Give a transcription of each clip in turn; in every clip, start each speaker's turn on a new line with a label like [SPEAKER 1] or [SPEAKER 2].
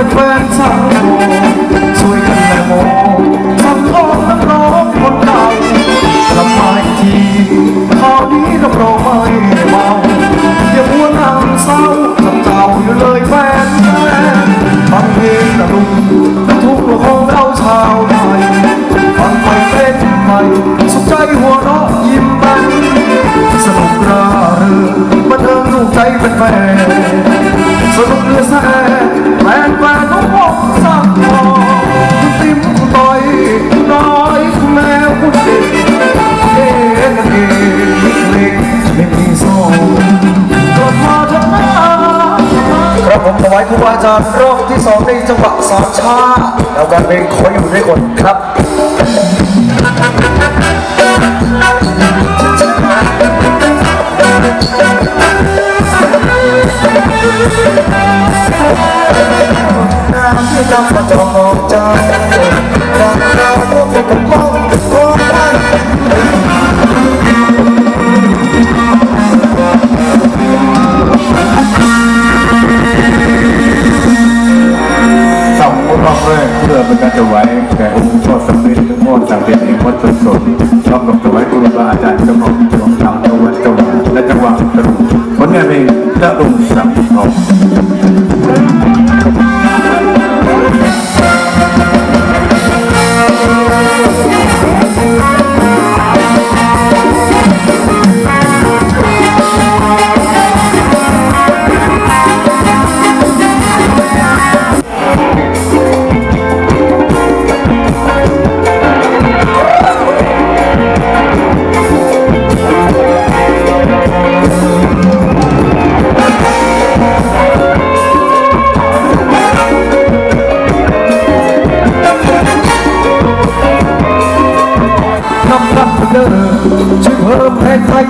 [SPEAKER 1] เป็นแฟนสาวช่วยกันแลโมสังทองนักร้องคนเก่ากลับมาอีกทีคราวนี้รับรองไม่เมาอย่ามัวนั่งเศร้าจำเจ้าอยู่เลยแฟนแฟนฟังเพลงตะลุงทุกข์ของเราชาวไทยฟังไปเป็นไปสุขใจหัวเราะยิ้มแป้นสนุกร่าเริงบันเทิงถูกใจเป็นแฟนสนุกเหลือแส นแฟนแฟนต้องบอกสั่งพอคุณติ๋มคุณต่อยคุณน้อยคุณแมวคุณเด็กเอ๊ะกันเองมิเพลงไม่มีโซ่กลับมาเถอะนะครับผมถวายครูอาจารย์รอบที่สองในจังหวะสามชาแล้วการเพลงขออยู่ด้วยคนครับน้ำ ที่จำมาจองมองใจรักเราต้องเป็นกระป๋อง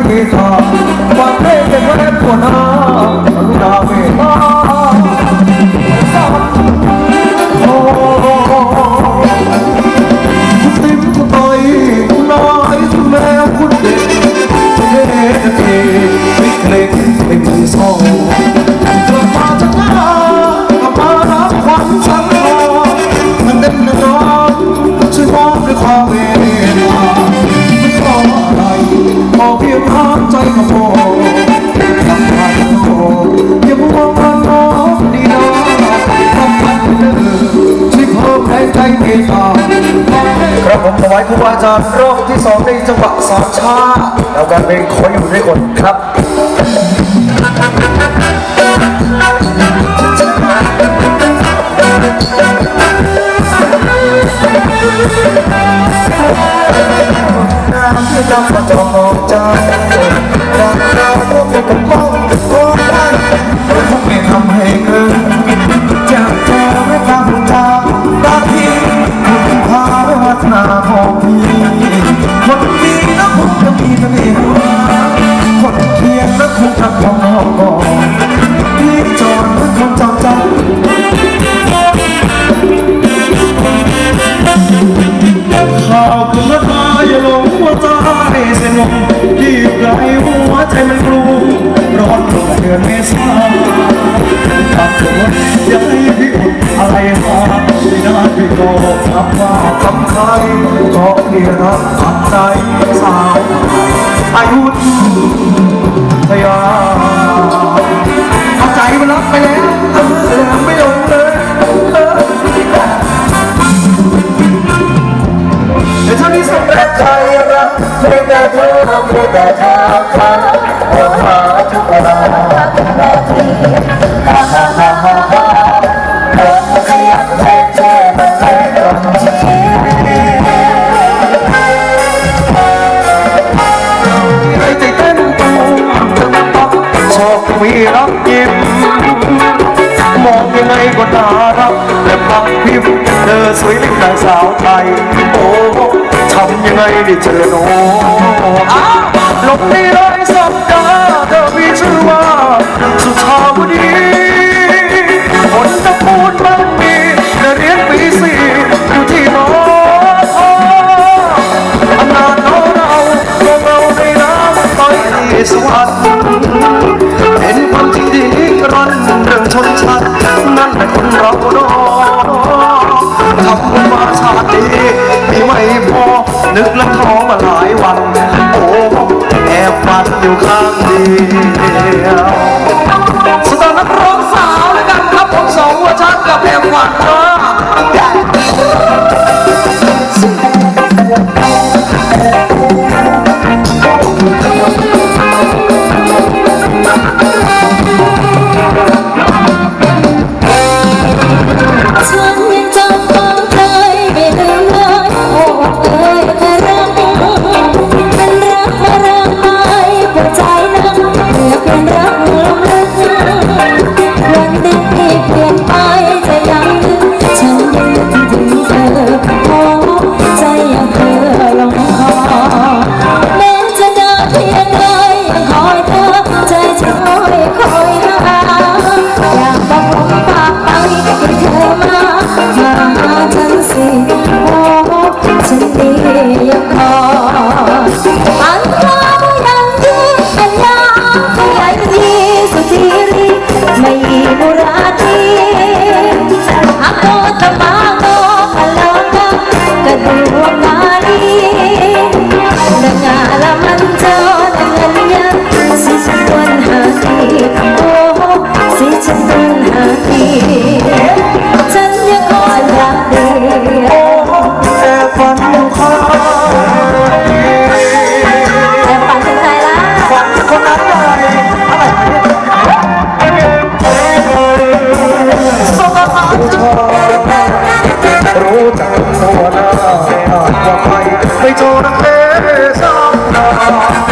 [SPEAKER 1] ให้ใครเมตตาฝากเพเป็นแฟนหัวหน้าลูกดาเมต พิ่มแรงใจเมตตาครับผมถวายครูบาอาจารย์รอบที่สองในจังหวะสามชาแล้วการเพลงขออยู่ด้วยคนครับน้ำที่นำมาจองมองใจรักเราต้องเป็นกระป๋องของท่ หัวใจเส้นมที่ไกลหัวใจมันกลัวร้อนลงเดือนเมษาทำตัวอย่าให้พี่อุอะไรมาไม่นาพี่ก็ทำว่าทำใครก็เพียรักทำใจสาวอายุทยาเอาใจมันรักไปแล้วเออไม่ลงเลย มันแท้ตรงที่ให้ใจเต้นตูมชอบมีรักยิ้มมองยังไงก็น่ารักแต่พักพิมพ์เธอสวยเล็กนางสาวไทยโอ้ำยังไงได้เจอโนอ้าวหลบไม่ได้สัปดาห์เธอมีชื่อว่าสุชาว 上 사.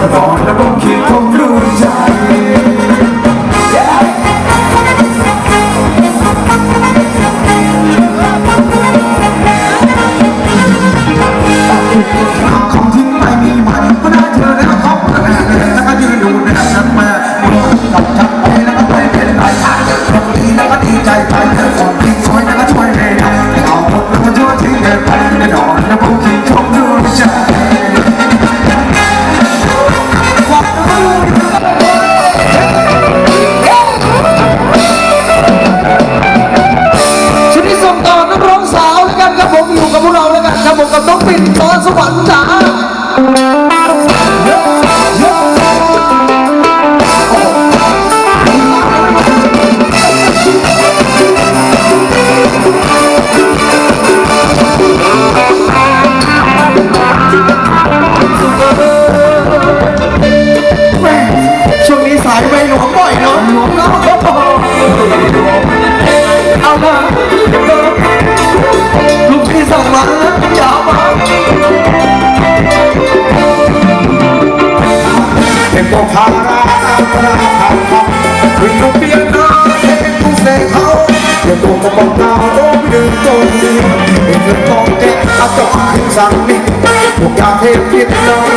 [SPEAKER 1] ต้อง
[SPEAKER 2] บอก
[SPEAKER 3] และต้องคิดต้
[SPEAKER 1] อง ปิดตา
[SPEAKER 2] สวรรค์จ๋า
[SPEAKER 1] ช่วงนี้สายไปหนุ่มบ่อยเนาะเอาละลูกพี่สั่งมา Don't get out of my sanity. Look at him, get down.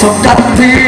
[SPEAKER 1] สิ้น